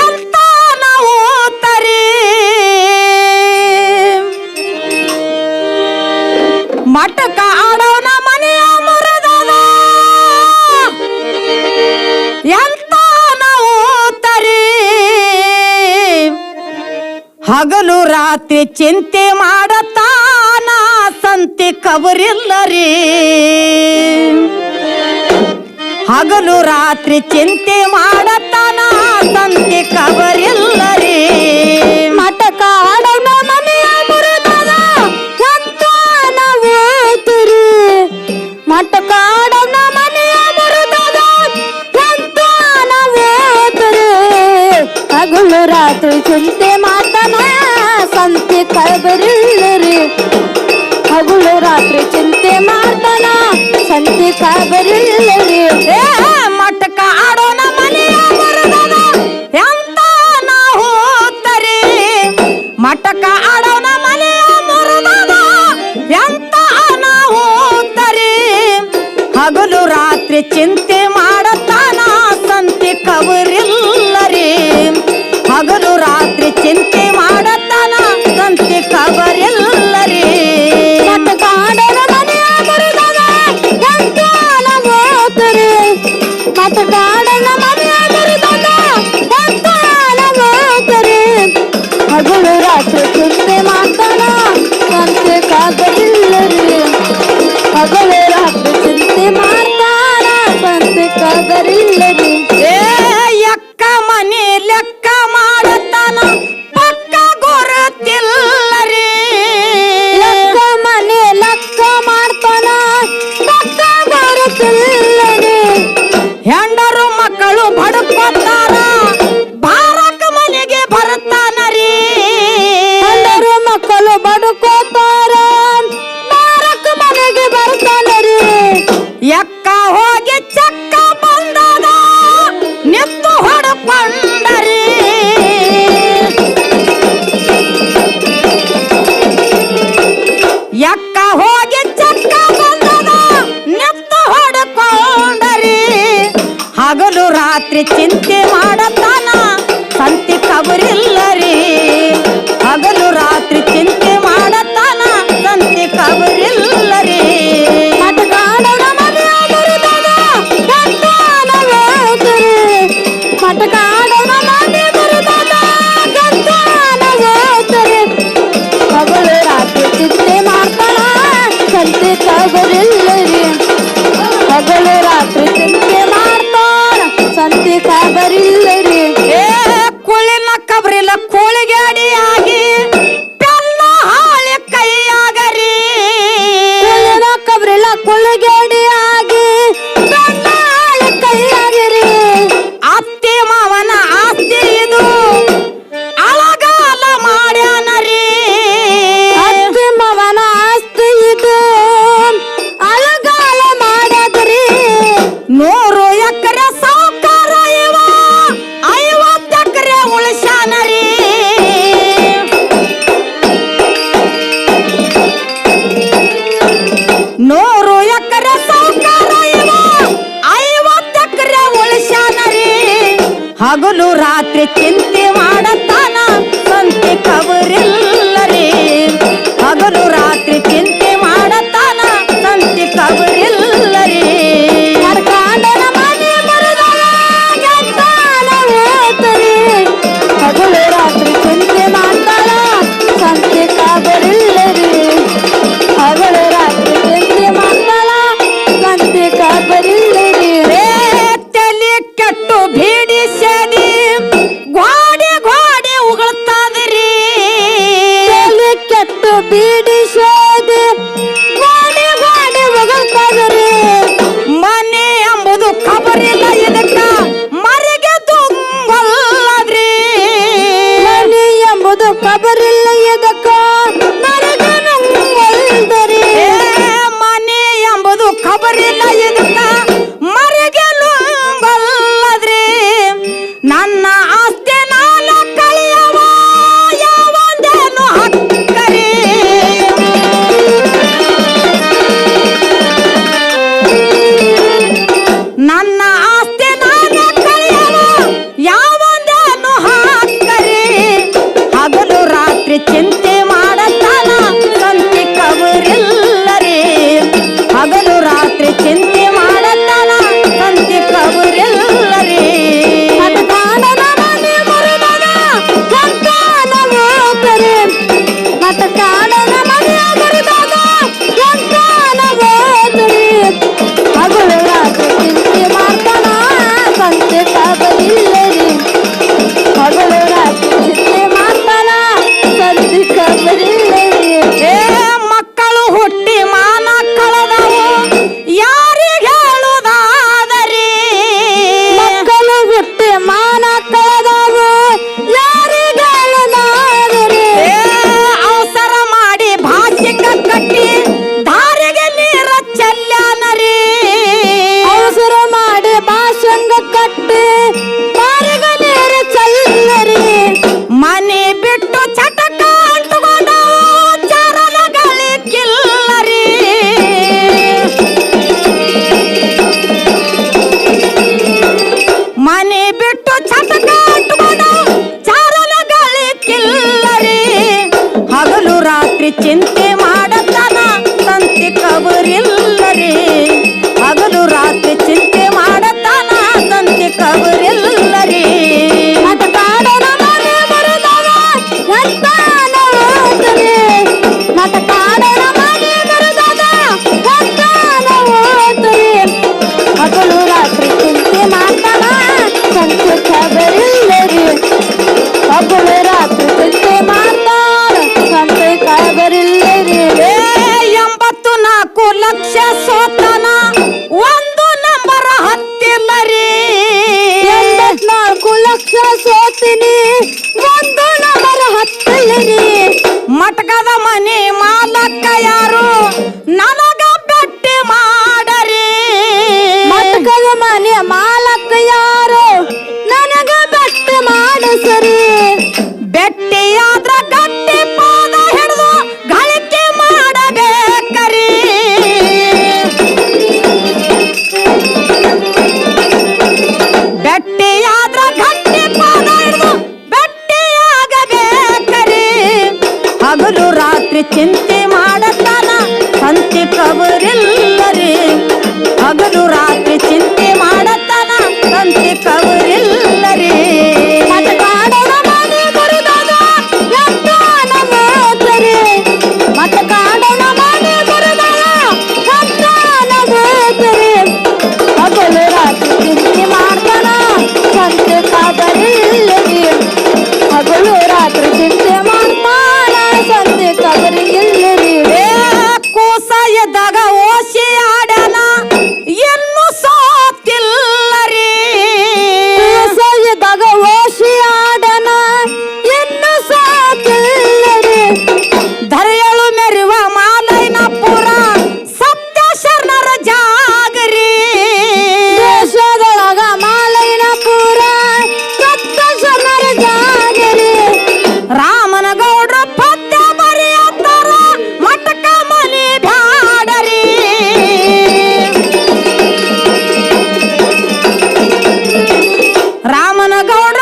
ಎಂತ ನಾವು ತರಿ ಮಠಕ ಆಡೋಣ ಮನೆಯ ಮುರಿದದ? ಎಂತ ನಾವು ತರಿ ಹಗಲು ರಾತ್ರಿ ಚಿಂತೆ ಮಾಡತಾನ ಸಂತೆ ಕಬರಿಲ್ಲರಿ ಹಗಲು ರಾತ್ರಿ ಚಿಂತೆ ಮಾಡತ್ತ ಸಂತೆ ಕಬರೆಲ್ಲರಿ ಮಠಕ ಆಡೋಣ ಮನೆಯ ಮುರುಗದ ಸಂತಾನವೇತಿರಿ ಮಠಕ ಆಡೋಣ ಮನೆಯ ಮುರುಗದ ಸಂತಾನವೇತಿರಿ ಹಗಲು ರಾತ್ರಿ ಚಿಂತೆ ಮಾತನ ಸಂತೆ ಕಬರಿಲ್ಲರಿ ಹಗಲು ರಾತ್ರಿ ಚಿಂತೆ ಸಂತೆ ಹಗಲು ರಾತ್ರಿ ಚಿಂತೆ öğretken ಬಿಟ್ಟು ಚಟಕ atacada. ರಾಮನ ಗೌಡ್ರ